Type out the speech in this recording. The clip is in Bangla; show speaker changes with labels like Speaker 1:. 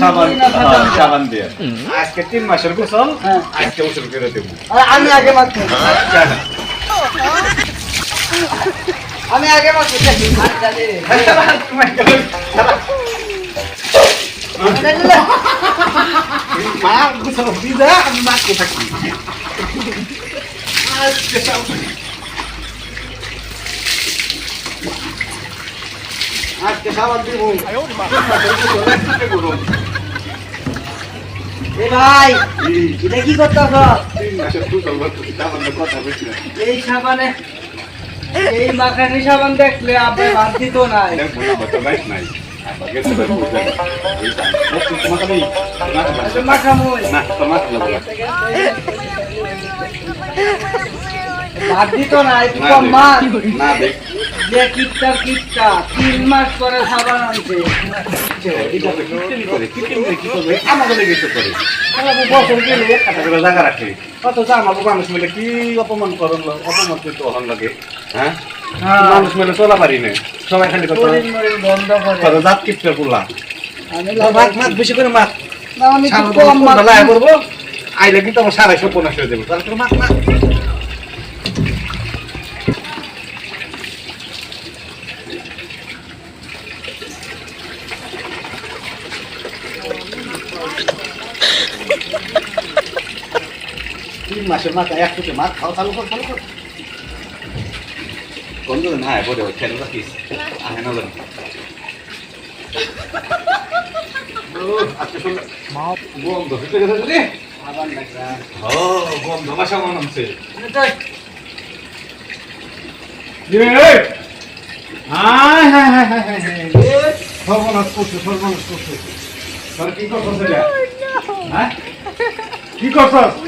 Speaker 1: সাবান হ্যাঁ,
Speaker 2: সাবান দিয়ে।
Speaker 1: আজকে তিন মাসের গোসল
Speaker 2: হ্যাঁ।
Speaker 1: আজকে গোসল করে দেবো।
Speaker 2: আমি আগে মাখবো আমি আগে মাখবো
Speaker 1: মা গোসল আমি থাকি। আজকে সাবান দিব
Speaker 2: এ ভাই, এটা কি করতেছ এই সাবানে এই মাখানি সাবান দেখলে আপনি বাদ দিত নাই
Speaker 1: দেখো তো না
Speaker 2: একটু কম মাছ
Speaker 1: না
Speaker 2: যে তিন মাস পরে সাবান আনছে
Speaker 1: কি অপমান করন অপমান করতে অহন লাগে হ্যাঁ মানুষ মিলে চলা পারি না সবাই খালি কথা
Speaker 2: বন্ধ করে
Speaker 1: জাত কিপটা করলা মাছ মাছ বেশি করে মাছ
Speaker 2: না, আমি কম মাছ
Speaker 1: করব আইলে কিন্তু আমার সারাই সপনাশ হয়ে দেবো তাহলে তোর মাছ তিন মাসের মাথা এক ফুটে মাছ খাও চালু কর চালু কর। বন্ধু না হয় বলে খেলে রাখিস আহে না গেছে ও মনে হচ্ছে সর্বনাশ করছে সর্বনাশ করছে। কি করছিস এটা? হ্যাঁ? কি করছিস?